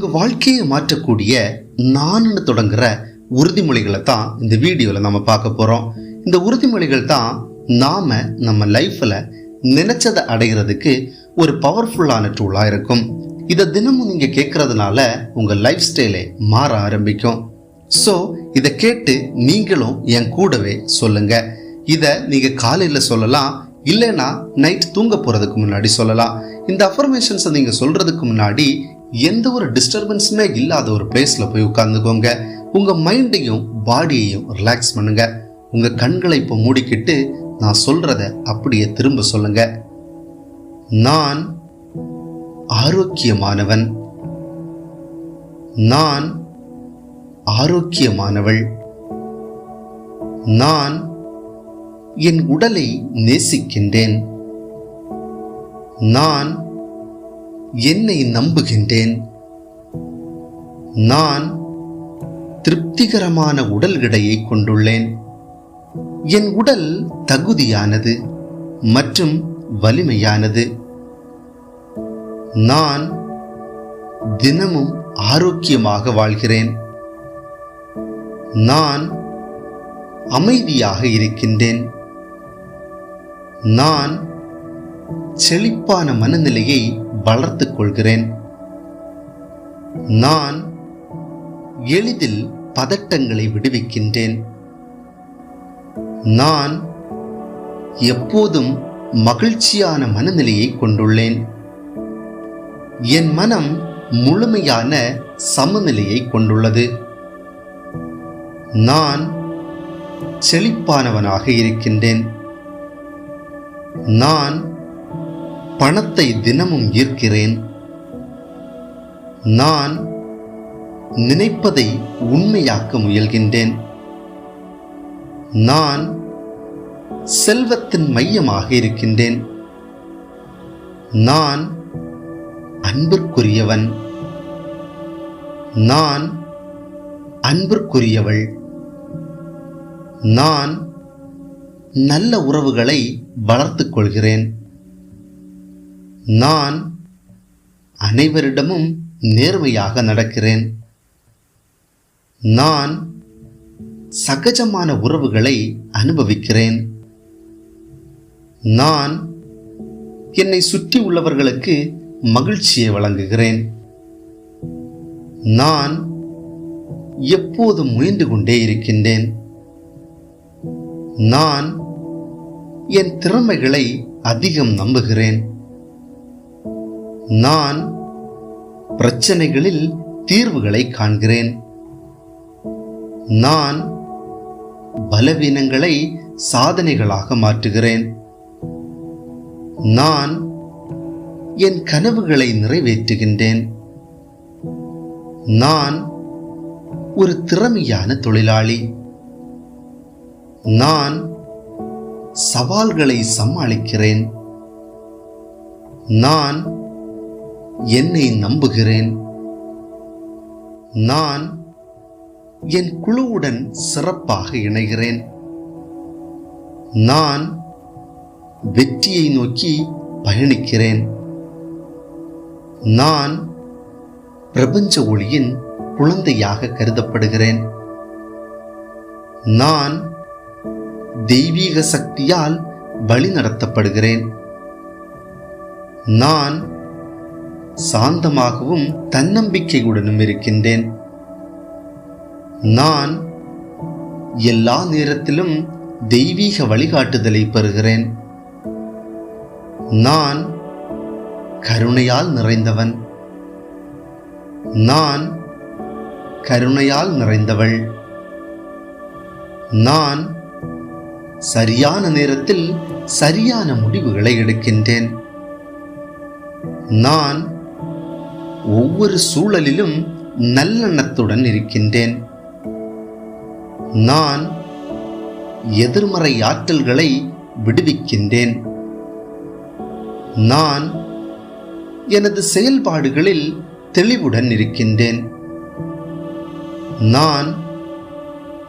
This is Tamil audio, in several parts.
உங்கள் வாழ்க்கையை மாற்றக்கூடிய நான்னு தொடங்குற உறுதிமொழிகளை தான் இந்த வீடியோவில் நம்ம பார்க்க போகிறோம் இந்த உறுதிமொழிகள் தான் நாம் நம்ம லைஃப்பில் நினச்சதை அடைகிறதுக்கு ஒரு பவர்ஃபுல்லான டூலாக இருக்கும். இதை தினமும் நீங்கள் கேட்குறதுனால உங்கள் லைஃப் ஸ்டைலே மாற ஆரம்பிக்கும். ஸோ இதை கேட்டு நீங்களும் என் கூடவே சொல்லுங்கள் இதை நீங்கள் காலையில் சொல்லலாம் இல்லைன்னா நைட் தூங்க போகிறதுக்கு முன்னாடி சொல்லலாம். இந்த அஃபர்மேஷன்ஸை நீங்கள் சொல்கிறதுக்கு முன்னாடி எந்த ஒரு டிஸ்டர்பன்ஸுமே இல்லாத ஒரு பிளேஸில் போய் உட்காந்துக்கோங்க உங்கள் மைண்டையும் பாடியையும் ரிலாக்ஸ் பண்ணுங்க. உங்கள் கண்களை இப்போ மூடிக்கிட்டு நான் சொல்கிறத அப்படியே திரும்ப சொல்லுங்க. நான் ஆரோக்கியமானவன். நான் ஆரோக்கியமானவள். நான் என் உடலை நேசிக்கின்றேன். நான் என்னை நம்புகின்றேன். நான் திருப்திகரமான உடல் எடையை கொண்டுள்ளேன். என் உடல் தகுதியானது மற்றும் வலிமையானது. நான் தினமும் ஆரோக்கியமாக வாழ்கிறேன். நான் அமைதியாக இருக்கின்றேன். நான் செழிப்பான மனநிலையை வளர்த்துக் கொள்கிறேன். நான் எளிதில் பதட்டங்களை விடுவிக்கின்றேன். நான் எப்போதும் மகிழ்ச்சியான மனநிலையை கொண்டுள்ளேன். என் மனம் முழுமையான சமநிலையை கொண்டுள்ளது. நான் செழிப்பானவனாக இருக்கின்றேன். நான் பணத்தை தினமும் ஈர்க்கிறேன். நான் நினைப்பதை உண்மையாக்க முயல்கின்றேன். நான் செல்வத்தின் மையமாக இருக்கின்றேன். நான் அன்பிற்குரியவன். நான் அன்பிற்குரியவள். நான் நல்ல உறவுகளை வளர்த்துக் கொள்கிறேன். நான் அனைவரிடமும் நேர்மையாக நடக்கிறேன். நான் சகஜமான உறவுகளை அனுபவிக்கிறேன். நான் என்னை சுற்றி உள்ளவர்களுக்கு மகிழ்ச்சியை வழங்குகிறேன். நான் எப்போதும் முயன்று கொண்டே இருக்கின்றேன். நான் என் திறமைகளை அதிகம் நம்புகிறேன். நான் பிரச்சனைகளில் தீர்வுகளை காண்கிறேன். நான் பலவீனங்களை சாதனைகளாக மாற்றுகிறேன். நான் என் கனவுகளை நிறைவேற்றுகின்றேன். நான் ஒரு திறமையான தொழிலாளி. நான் சவால்களை சமாளிக்கிறேன். நான் என்னை நம்புகிறேன். நான் என் குழுவுடன் சிறப்பாக இணைகிறேன். நான் வெற்றியை நோக்கி பயணிக்கிறேன். நான் பிரபஞ்ச ஒளியின் குழந்தையாக கருதப்படுகிறேன். நான் தெய்வீக சக்தியால் வழிநடத்தப்படுகிறேன். நான் சாந்தமாகவும் தன்னம்பிக்கையுடனும் இருக்கின்றேன். நான் எல்லா நேரத்திலும் தெய்வீக வழிகாட்டுதலை பெறுகிறேன். நான் கருணையால் நிறைந்தவன். நான் கருணையால் நிறைந்தவள். நான் சரியான நேரத்தில் சரியான முடிவுகளை எடுக்கின்றேன். நான் ஒவ்வொரு சூழலிலும் நல்லெண்ணத்துடன் இருக்கின்றேன். நான் எதிர்மறை ஆற்றல்களை விடுவிக்கின்றேன். நான் எனது செயல்பாடுகளில் தெளிவுடன் இருக்கின்றேன். நான்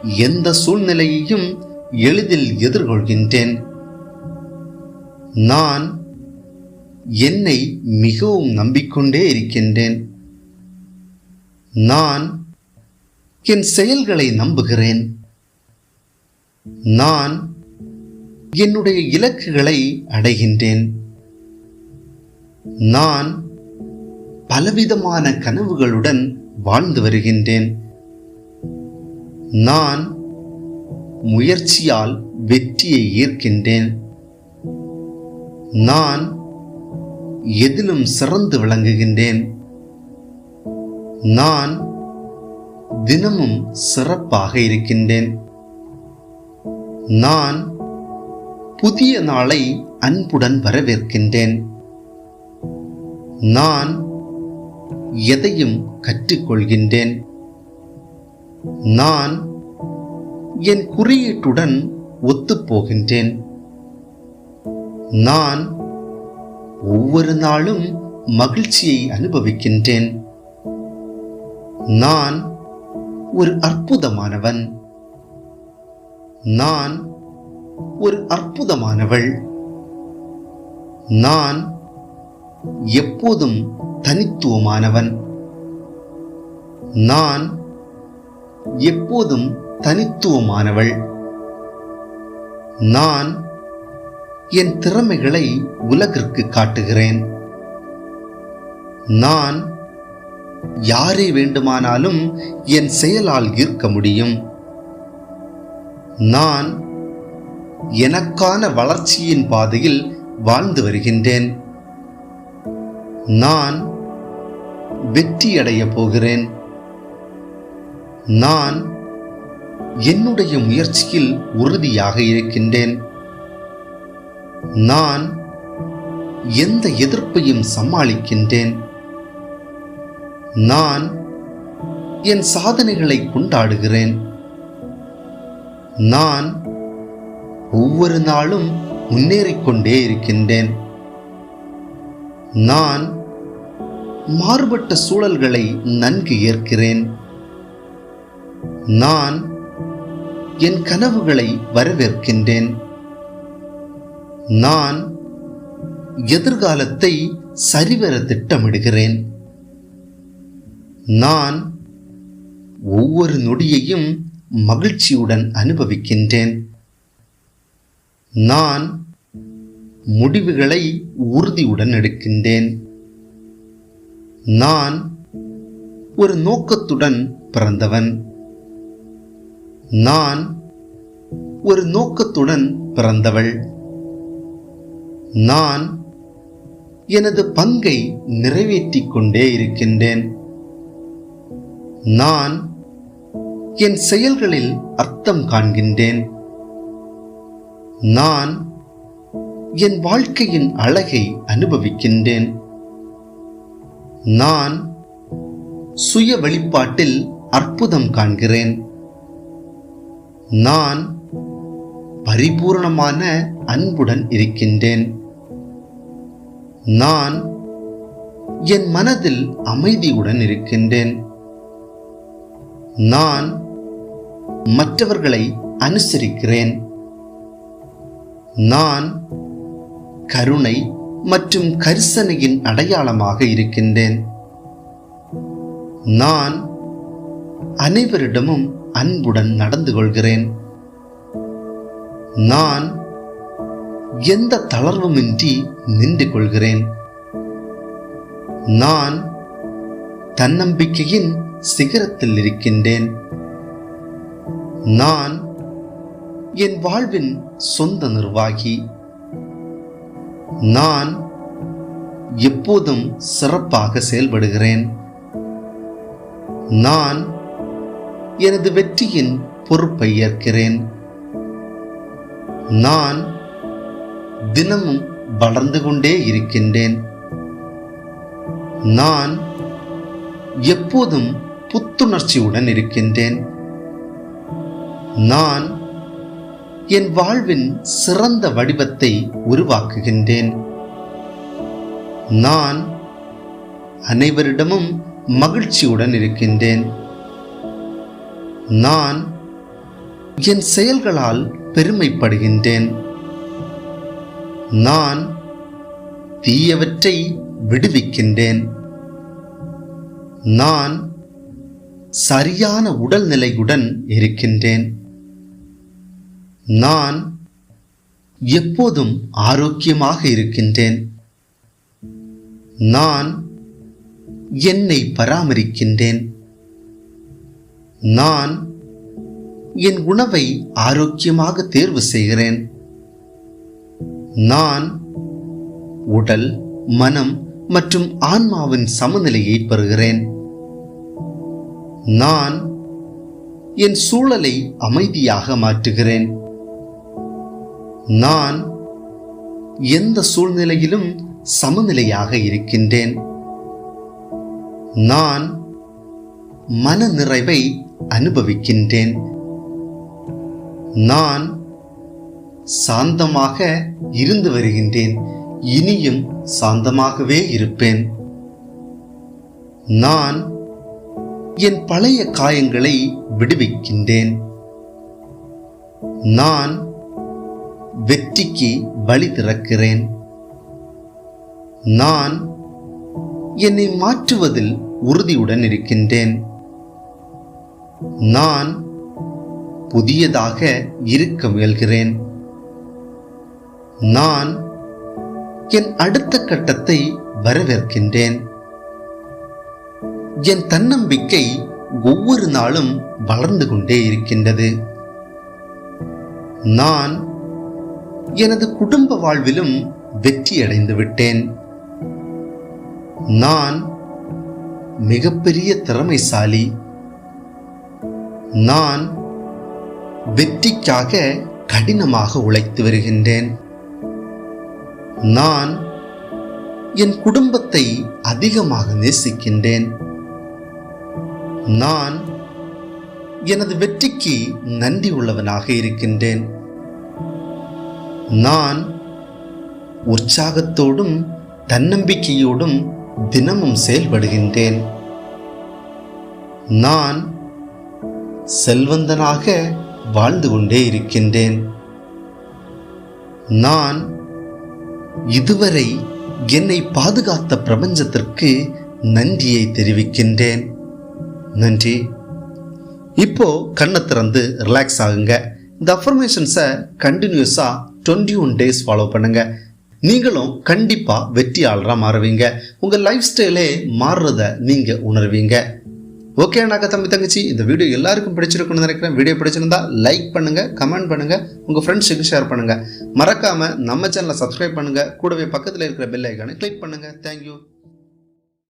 எந்த சூழ்நிலையையும் எளிதில் எதிர்கொள்கின்றேன். நான் என்னை மிகவும் நம்பிக்கொண்டே இருக்கின்றேன். நான் என் செயல்களை நம்புகிறேன். நான் என்னுடைய இலக்குகளை அடைகின்றேன். நான் பலவிதமான கனவுகளுடன் வாழ்ந்து வருகின்றேன். நான் முயற்சியால் வெற்றியை ஈர்க்கின்றேன். நான் எதிலும் சிறந்து விளங்குகின்றேன். நான் தினமும் சிறப்பாக இருக்கின்றேன். நான் புதிய நாளை அன்புடன் வரவேற்கின்றேன். நான் எதையும் கற்றுக்கொள்கின்றேன். நான் என் குறியீட்டுடன் ஒத்துப்போகின்றேன். நான் ஒவ்வொரு நாளும் மகிழ்ச்சியை அனுபவிக்கின்றேன். நான் ஒரு அற்புதமானவன். நான் ஒரு அற்புதமானவள். நான் எப்போதும் தனித்துவமானவன். நான் எப்போதும் தனித்துவமானவள். நான் என் திறமைகளை உலகிற்கு காட்டுகிறேன். நான் யாரை வேண்டுமானாலும் என் செயலால் ஈர்க்க முடியும். நான் எனக்கான வளர்ச்சியின் பாதையில் வாழ்ந்து வருகின்றேன். நான் வெற்றியடைய போகிறேன். நான் என்னுடைய முயற்சியில் உறுதியாக இருக்கின்றேன். நான் எந்த எதிர்ப்பையும் சமாளிக்கின்றேன்? நான் என் சாதனைகளை கொண்டாடுகிறேன். நான் ஒவ்வொரு நாளும் முன்னேறிக்கொண்டே இருக்கின்றேன். நான் மாறுபட்ட சூழல்களை நன்கு ஏற்கிறேன். நான் என் கனவுகளை வரவேற்கின்றேன். நான் எதிர்காலத்தை சரிவர திட்டமிடுகிறேன். நான் ஒவ்வொரு நொடியையும் மகிழ்ச்சியுடன் அனுபவிக்கின்றேன். நான் முடிவுகளை உறுதியுடன் எடுக்கின்றேன். நான் ஒரு நோக்கத்துடன் பிறந்தவன். நான் ஒரு நோக்கத்துடன் பிறந்தவள். நான் எனது பங்கை நிறைவேற்றிக் கொண்டே இருக்கின்றேன். நான் என் செயல்களில் அர்த்தம் காண்கின்றேன். நான் என் வாழ்க்கையின் அழகை அனுபவிக்கின்றேன். நான் சுய வழிபாட்டில் அற்புதம் காண்கிறேன். நான் பரிபூரணமான அன்புடன் இருக்கின்றேன். நான் என் மனதில் அமைதியுடன் இருக்கின்றேன். நான் மற்றவர்களை அனுசரிக்கிறேன். நான் கருணை மற்றும் கரிசனையின் அடையாளமாக இருக்கின்றேன். நான் அனைவரிடமும் அன்புடன் நடந்து கொள்கிறேன். நான் எந்த தளர்வுமின்றி நின்று கொள்கிறேன் நான் தன்னம்பிக்கையின் சிகரத்தில் இருக்கின்றேன். நான் என் வாழ்வின் சொந்த நிர்வாகி. நான் எப்போதும் சிறப்பாக செயல்படுகிறேன். நான் எனது வெற்றியின் பொறுப்பை ஏற்கிறேன். நான் தினமும் வளர்ந்து கொண்டே இருக்கின்றேன். நான் எப்போதும் புத்துணர்ச்சியுடன் இருக்கின்றேன். நான் என் வாழ்வின் சிறந்த வடிவத்தை உருவாக்குகின்றேன். நான் அனைவரிடமும் மகிழ்ச்சியுடன் இருக்கின்றேன். நான் என் செயல்களால் பெருமைப்படுகின்றேன். நான் தீயவற்றை விடுவிக்கின்றேன். நான் சரியான உடல்நிலையுடன் இருக்கின்றேன். நான் எப்போதும் ஆரோக்கியமாக இருக்கின்றேன். நான் என்னை பராமரிக்கின்றேன். நான் என் உணவை ஆரோக்கியமாக தேர்வு செய்கிறேன். நான் உடல் மனம் மற்றும் ஆன்மாவின் சமநிலையை பெறுகிறேன். நான் என் சூழலை அமைதியாக மாற்றுகிறேன். நான் எந்த சூழ்நிலையிலும் சமநிலையாக இருக்கின்றேன். நான் மன நிறைவை அனுபவிக்கின்றேன். நான் சாந்தமாக இருந்து வருகின்றேன். இனியும் சாந்தமாகவே இருப்பேன். நான் என் பழைய காயங்களை விடுவிக்கின்றேன். நான் வெற்றிக்கு வழி திறக்கிறேன். நான் என்னை மாற்றுவதில் உறுதியுடன் இருக்கின்றேன். நான் புதியதாக இருக்க முயல்கிறேன். நான் என் அடுத்த கட்டத்தை வரவேற்கின்றேன். என் தன்னம்பிக்கை ஒவ்வொரு நாளும் வளர்ந்து கொண்டே இருக்கின்றது. நான் எனது குடும்ப வாழ்விலும் வெற்றியடைந்து விட்டேன். நான் மிகப்பெரிய திறமைசாலி. நான் வெற்றிக்காக கடினமாக உழைத்து வருகின்றேன். நான் என் குடும்பத்தை அதிகமாக நேசிக்கின்றேன். நான் எனது வெற்றிக்கு நன்றி உள்ளவனாக இருக்கின்றேன். நான் உற்சாகத்தோடும் தன்னம்பிக்கையோடும் தினமும் செயல்படுகின்றேன். நான் செல்வந்தனாக வாழ்ந்து கொண்டே இருக்கின்றேன். நான் இதுவரை என்னை பாதுகாத்த பிரபஞ்சத்திற்கு நன்றியை தெரிவிக்கின்றேன். நன்றி. இப்போ கண்ணை திறந்து ரிலாக்ஸ் ஆகுங்க. இந்த அஃபர்மேஷன்ஸை கண்டினியூஸாக டுவெண்ட்டி ஒன் டேஸ் ஃபாலோ பண்ணுங்க. நீங்களும் கண்டிப்பாக வெற்றியாளராக மாறுவீங்க. உங்கள் லைஃப் ஸ்டைலே மாறுறத நீங்கள் உணர்வீங்க. ஓகே அண்ணாக்கா தம்பி தங்கச்சி இந்த வீடியோ எல்லாருக்கும் பிடிச்சிருக்குன்னு நினைக்கிறேன். வீடியோ பிடிச்சிருந்தா லைக் பண்ணுங்க கமெண்ட் பண்ணுங்க உங்க ஃப்ரெண்ட்ஸுக்கு ஷேர் பண்ணுங்க. மறக்காம நம்ம சேனலை சப்ஸ்கிரைப் பண்ணுங்க. கூடவே பக்கத்தில் இருக்கிற பெல் ஐக்கானை கிளிக் பண்ணுங்க. தேங்க்யூ